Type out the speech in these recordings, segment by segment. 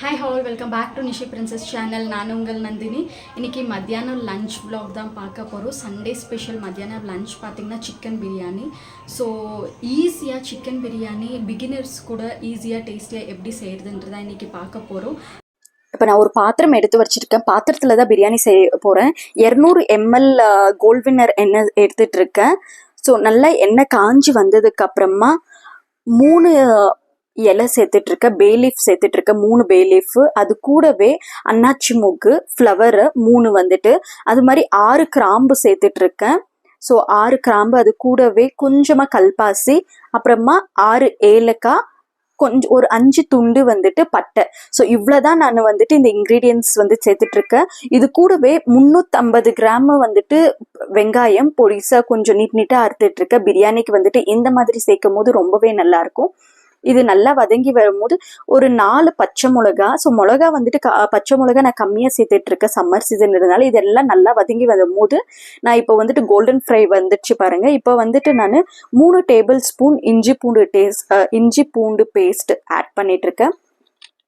Hi all welcome back to Nishi princess channel நான் உங்கள் நந்தினி இன்றைக்கி மத்தியானம் லஞ்ச் vlog தான் பார்க்க போகிறோம் சண்டே ஸ்பெஷல் மத்தியானம் லஞ்ச் பார்த்திங்கன்னா சிக்கன் பிரியாணி ஸோ ஈஸியாக சிக்கன் பிரியாணி பிகினர்ஸ் கூட ஈஸியாக டேஸ்டியாக எப்படி செய்கிறதுன்றதான் இன்னைக்கு பார்க்க போகிறோம் இப்போ நான் ஒரு பாத்திரம் எடுத்து வச்சிருக்கேன். பாத்திரத்தில் தான் பிரியாணி செய்ய போகிறேன் இரநூறு எம்எல் கோல்வினர் எண்ணெய் எடுத்துட்டு இருக்கேன். ஸோ நல்லா எண்ணெய் காஞ்சி வந்ததுக்கப்புறமா மூணு இலை சேர்த்துட்டு இருக்கேன் பே லீஃப் சேர்த்துட்டு மூணு பே லீஃப் அது கூடவே அன்னாச்சி மூக்கு ஃப்ளவரு மூணு வந்துட்டு அது மாதிரி ஆறு கிராம்பு சேர்த்துட்டு இருக்கேன் ஸோ ஆறு கிராம்பு அது கூடவே கொஞ்சமாக கல்பாசி அப்புறமா ஆறு ஏலக்காய் கொஞ்சம் ஒரு அஞ்சு துண்டு வந்துட்டு பட்டை. ஸோ இவ்வளோதான் நான் வந்துட்டு இந்த இன்க்ரீடியன்ஸ் வந்து சேர்த்துட்ருக்கேன் இது கூடவே முந்நூற்றம்பது கிராம் வந்துட்டு வெங்காயம் பொடிசா கொஞ்சம் நீட் நீட்டாக அறுத்துட்டு இருக்கேன் பிரியாணிக்கு வந்துட்டு இந்த மாதிரி சேர்க்கும் போது ரொம்பவே நல்லாயிருக்கும் இது நல்லா வதங்கி வரும்போது ஒரு நாலு பச்சை மிளகா. ஸோ மிளகா வந்துட்டு பச்சை மிளகா நான் கம்மியாக சேர்த்துட்டு இருக்கேன் சம்மர் சீசன் இருந்தாலும் இதெல்லாம் நல்லா வதங்கி வரும்போது நான் இப்போ வந்துட்டு கோல்டன் ஃப்ரை வந்துடுச்சு பாருங்க. இப்போ வந்துட்டு நான் மூணு டேபிள் ஸ்பூன் இஞ்சி பூண்டு டேஸ்ட் இஞ்சி பூண்டு பேஸ்ட் ஆட் பண்ணிட்டு இருக்கேன்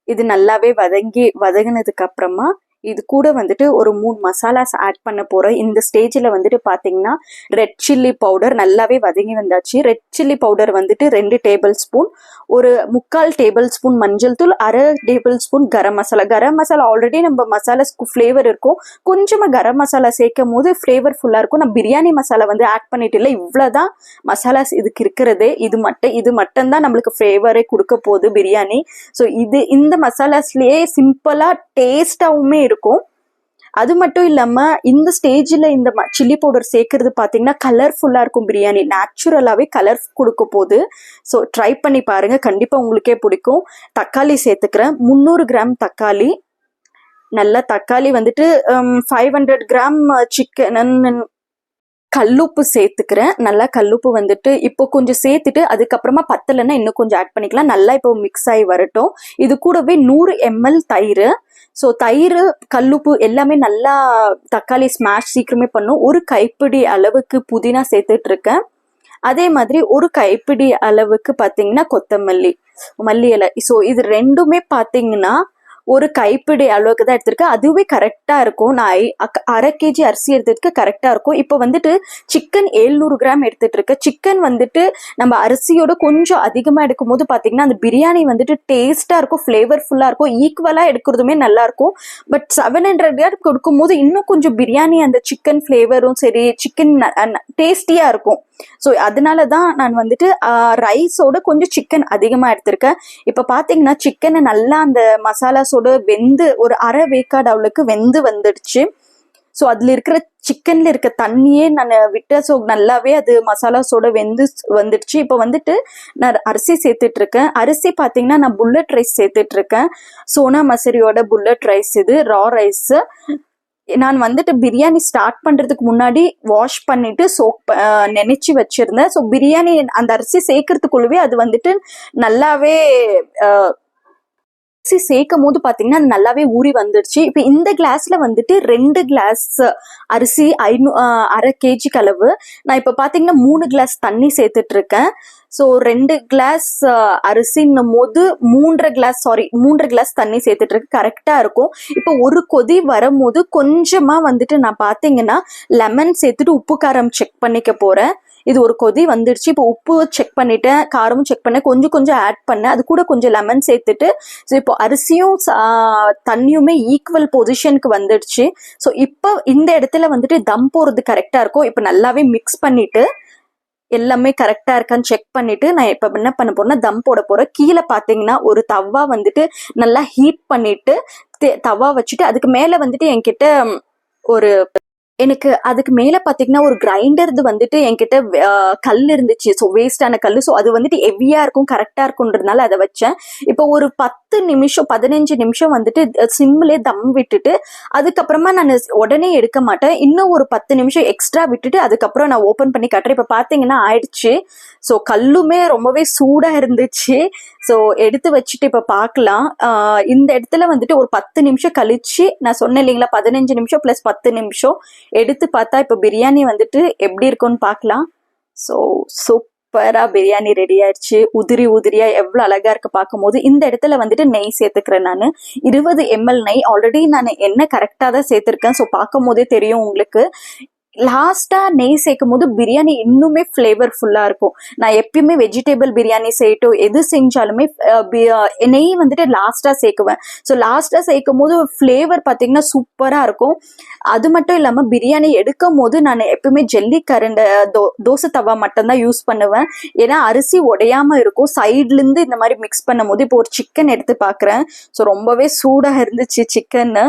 இது நல்லாவே வதங்கி வதங்கினதுக்கு அப்புறமா இது கூட வந்துட்டு ஒரு மூணு மசாலாஸ் ஆட் பண்ண போகிறோம் இந்த ஸ்டேஜில் வந்துட்டு பார்த்தீங்கன்னா ரெட் சில்லி பவுடர் நல்லாவே வதங்கி வந்தாச்சு. ரெட் சில்லி பவுடர் வந்துட்டு ரெண்டு டேபிள் ஸ்பூன் ஒரு முக்கால் டேபிள் ஸ்பூன் மஞ்சள் தூள் அரை table spoon garam masala. Garam masala already நம்ம மசாலாஸ்க்கு ஃப்ளேவர் இருக்கும். கொஞ்சமாக கரம் மசாலா சேர்க்கும் போது ஃப்ளேவர் ஃபுல்லாக இருக்கும். நான் பிரியாணி மசாலா வந்து ஆட் பண்ணிட்டு இல்லை இவ்வளோதான் மசாலாஸ் இதுக்கு இருக்கிறதே. இது மட்டும் இது மட்டும்தான் நம்மளுக்கு ஃப்ளேவரே கொடுக்க போகுது பிரியாணி. ஸோ இது இந்த மசாலாஸ்லேயே சிம்பிளாக டேஸ்டாகவுமே இருக்கும். அது மட்டும் இல்லாமல் இந்த ஸ்டேஜில் இந்த சில்லி பவுடர் சேர்க்கறது பார்த்தீங்கன்னா கலர்ஃபுல்லாக இருக்கும் பிரியாணி. நேச்சுரலாகவே கலர் கொடுக்க போகுது. ஸோ ட்ரை பண்ணி பாருங்கள் கண்டிப்பாக உங்களுக்கே பிடிக்கும். தக்காளி சேர்த்துக்கிறேன். முந்நூறு கிராம் தக்காளி. நல்லா தக்காளி வந்துட்டு um, five hundred gram uh, chicken கல்லுப்பு சேர்த்துக்கிறேன். நல்லா கல்லுப்பு வந்துட்டு இப்போ கொஞ்சம் சேர்த்துட்டு அதுக்கப்புறமா பத்தலைன்னா இன்னும் கொஞ்சம் ஆட் பண்ணிக்கலாம். நல்லா இப்போ மிக்ஸ் ஆகி வரட்டும். இது கூடவே நூறு எம்எல் தயிர். ஸோ தயிர் கல்லுப்பு எல்லாமே நல்லா தக்காளி ஸ்மாஷ் சீக்கிரமே பண்ணும். ஒரு கைப்பிடி அளவுக்கு புதினா சேர்த்துட்டு இருக்கேன் அதே மாதிரி ஒரு கைப்பிடி அளவுக்கு பார்த்தீங்கன்னா கொத்தமல்லி. மல்லி இலை. ஸோ இது ரெண்டுமே பார்த்தீங்கன்னா ஒரு கைப்பிடி அளவுக்கு தான் எடுத்திருக்கேன் அதுவே கரெக்டாக இருக்கும். நான் ஐ- அரை கேஜி அரிசி எடுத்ததுக்கு கரெக்டாக இருக்கும். இப்போ வந்துட்டு சிக்கன் ஏழ்நூறு கிராம் எடுத்துட்டு இருக்கேன் சிக்கன் வந்துட்டு நம்ம அரிசியோட கொஞ்சம் அதிகமாக எடுக்கும் போது பார்த்தீங்கன்னா அந்த பிரியாணி வந்துட்டு டேஸ்ட்டாக இருக்கும் ஃப்ளேவர்ஃபுல்லாக இருக்கும் ஈக்குவலாக எடுக்கிறதுமே நல்லாயிருக்கும் பட் செவன் ஹண்ட்ரட் கிராம் கொடுக்கும்போது இன்னும் கொஞ்சம் பிரியாணி அந்த சிக்கன் ஃப்ளேவரும் சரி சிக்கன் டேஸ்டியாக இருக்கும். ஸோ அதனால தான் நான் வந்துட்டு ரைஸோட கொஞ்சம் சிக்கன் அதிகமாக எடுத்திருக்கேன். இப்போ பார்த்தீங்கன்னா சிக்கனை நல்லா அந்த மசாலாஸோட வெந்து ஒரு அரை வேக்காடு அவளுக்கு வெந்து வந்துடுச்சு. ஸோ அதில் இருக்கிற சிக்கனில் இருக்க தண்ணியே நான் விட்ட ஸோ நல்லாவே அது மசாலாஸோட வெந்து வந்துடுச்சு. இப்போ வந்துட்டு நான் அரிசி சேர்த்துட்ருக்கேன். அரிசி பார்த்தீங்கன்னா நான் புல்லட் ரைஸ் சேர்த்துட்டு இருக்கேன் சோனா மசரியோட புல்லட் ரைஸ் இது ரா ரைஸு நான் வந்துட்டு பிரியாணி ஸ்டார்ட் பண்றதுக்கு முன்னாடி வாஷ் பண்ணிட்டு சோக் நினைச்சு வச்சிருந்தேன். ஸோ பிரியாணி அந்த அரிசி சேர்க்கறதுக்குள்ளவே அது வந்துட்டு நல்லாவே மிக்சி அரிசி சேர்க்கும் போது பார்த்தீங்கன்னா அது நல்லாவே ஊறி வந்துடுச்சு. இப்போ இந்த கிளாஸில் வந்துட்டு ரெண்டு கிளாஸ் அரிசி ஐநூ அரை கேஜி அளவு. நான் இப்போ பார்த்தீங்கன்னா மூணு கிளாஸ் தண்ணி சேர்த்துட்ருக்கேன். ஸோ ரெண்டு கிளாஸ் அரிசின்னும் போது மூன்றரை கிளாஸ் சாரி மூன்றரை கிளாஸ் தண்ணி சேர்த்துட்டு இருக்கு கரெக்டாக இருக்கும். இப்போ ஒரு கொதி வரும்போது கொஞ்சமாக வந்துட்டு நான் பார்த்தீங்கன்னா லெமன் சேர்த்துட்டு உப்பு காரம் செக் பண்ணிக்க போகிறேன் இது ஒரு கொதி வந்துடுச்சு. இப்போ உப்பு செக் பண்ணிட்டேன் காரமும் செக் பண்ணேன். கொஞ்சம் கொஞ்சம் ஆட் பண்ணேன். அது கூட கொஞ்சம் லெமன் சேர்த்துட்டு ஸோ இப்போ அரிசியும் சா- தண்ணியுமே ஈக்குவல் பொசிஷனுக்கு வந்துடுச்சு. ஸோ இப்போ இந்த இடத்துல வந்துட்டு தம் போடுறது கரெக்டாக இருக்கும் இப்போ நல்லாவே மிக்ஸ் பண்ணிட்டு எல்லாமே கரெக்டாக இருக்கான்னு செக் பண்ணிட்டு நான் இப்போ என்ன பண்ண போறேன்னா தம் போட போகிறேன் கீழே பார்த்தீங்கன்னா ஒரு தவா வந்துட்டு நல்லா ஹீட் பண்ணிட்டு தவா வச்சுட்டு அதுக்கு மேலே வந்துட்டு என்கிட்ட ஒரு எனக்கு அதுக்கு மேலே பார்த்தீங்கன்னா ஒரு கிரைண்டர்து வந்துட்டு என்கிட்ட கல் இருந்துச்சு. ஸோ வேஸ்டான கல் ஸோ அது வந்துட்டு ஹெவியாக இருக்கும் கரெக்டாக இருக்குன்றதுனால அதை வச்சேன். இப்போ ஒரு பத்து பத்து நிமிஷம் பதினஞ்சு நிமிஷம் வந்துட்டு சிம்லே தம் விட்டுட்டு அதுக்கப்புறமா நான் உடனே எடுக்க மாட்டேன். இன்னும் ஒரு பத்து நிமிஷம் எக்ஸ்ட்ரா விட்டுட்டு அதுக்கப்புறம் நான் ஓப்பன் பண்ணி கட்டுறேன். இப்போ பார்த்தீங்கன்னா ஆயிடுச்சு. ஸோ கல்லுமே ரொம்பவே சூடாக இருந்துச்சு. ஸோ எடுத்து வச்சுட்டு இப்போ பார்க்கலாம் இந்த இடத்துல வந்துட்டு ஒரு பத்து நிமிஷம் கழிச்சு நான் சொன்னேன் இல்லைங்களா பதினஞ்சு நிமிஷம் ப்ளஸ் பத்து நிமிஷம். எடுத்து பார்த்தா இப்போ பிரியாணி வந்துட்டு எப்படி இருக்கும்னு பார்க்கலாம் ஸோ சூப்பரா பிரியாணி ரெடி ஆயிடுச்சு. உதிரி உதிரியா எவ்வளவு அழகா இருக்கு பார்க்கும்போது இந்த இடத்துல வந்துட்டு நெய் சேர்த்துக்கிறேன் நான். இருபது எம்எல் நெய். ஆல்ரெடி நான் எண்ணெய் கரெக்டா தான் சேர்த்திருக்கேன். ஸோ பார்க்கும் போதே தெரியும் உங்களுக்கு. லாஸ்டா நெய் சேர்க்கும் போது பிரியாணி இன்னுமே ஃப்ளேவர்ஃபுல்லா இருக்கும். நான் எப்பயுமே வெஜிடேபிள் பிரியாணி செய்யட்டும் எது செஞ்சாலுமே நெய் வந்துட்டு லாஸ்டா சேர்க்குவேன். ஸோ லாஸ்டா சேர்க்கும் போது ஃப்ளேவர் பார்த்தீங்கன்னா சூப்பரா இருக்கும். அது மட்டும் இல்லாம பிரியாணி எடுக்கும் போது நான் எப்பயுமே ஜல்லி கரண்ட தோ தோசை தவா மட்டும்தான் யூஸ் பண்ணுவேன். ஏன்னா அரிசி உடையாம இருக்கும். சைட்ல இருந்து இந்த மாதிரி மிக்ஸ் பண்ணும் போது இப்போ ஒரு சிக்கன் எடுத்து பார்க்குறேன். ஸோ ரொம்பவே சூடாக இருந்துச்சு சிக்கன்னு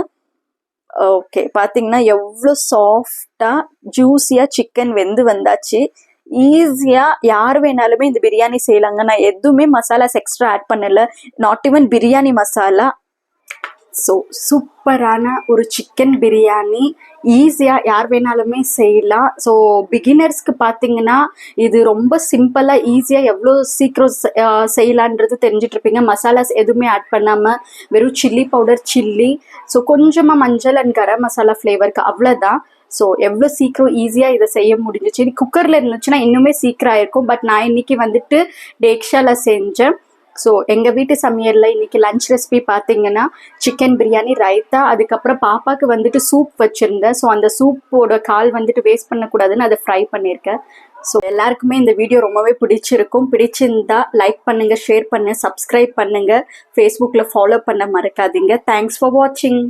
ஓகே பாத்தீங்கன்னா எவ்வளோ சாஃப்டா ஜூஸியா சிக்கன் வெந்து வந்தாச்சு. ஈஸியாக யார் வேணாலுமே இந்த பிரியாணி செய்யலாங்க. நான் எதுவுமே மசாலாஸ் எக்ஸ்ட்ரா ஆட் பண்ணல. Not even biryani masala. So சூப்பரான ஒரு சிக்கன் பிரியாணி ஈஸியாக யார் வேணாலுமே செய்யலாம். ஸோ பிகினர்ஸ்க்கு பார்த்தீங்கன்னா இது ரொம்ப சிம்பிளாக ஈஸியாக எவ்வளோ சீக்கிரம் செய்யலான்றது தெரிஞ்சிட்ருப்பீங்க. மசாலாஸ் எதுவுமே ஆட் பண்ணாமல் வெறும் சில்லி பவுடர் சில்லி ஸோ கொஞ்சமாக மஞ்சள் அண்ட் கரம் மசாலா ஃப்ளேவருக்கு அவ்வளோதான் ஸோ எவ்வளோ சீக்கிரம் ஈஸியாக இதை செய்ய முடிஞ்சிச்சு. இது குக்கரில் இருந்துச்சுன்னா இன்னுமே சீக்கிரம் ஆயிருக்கும். பட் நான் இன்றைக்கி வந்துட்டு டேக்ஷாவில் செஞ்சேன். ஸோ எங்கள் வீட்டு சமையலில் இன்னைக்கு லஞ்ச் ரெசிபி பார்த்தீங்கன்னா சிக்கன் பிரியாணி ரைத்தா அதுக்கப்புறம் பாப்பாவுக்கு வந்துட்டு சூப் வச்சுருந்தேன். ஸோ அந்த சூப்போட கால் வந்துட்டு வேஸ்ட் பண்ணக்கூடாதுன்னு அதை ஃப்ரை பண்ணியிருக்கேன். ஸோ எல்லாருக்குமே இந்த வீடியோ ரொம்பவே பிடிச்சிருக்கும். பிடிச்சிருந்தா லைக் பண்ணுங்க ஷேர் பண்ணுங்க சப்ஸ்கிரைப் பண்ணுங்க. ஃபேஸ்புக்கில் ஃபாலோ பண்ண மறக்காதீங்க. தேங்க்ஸ் ஃபார் வாட்சிங்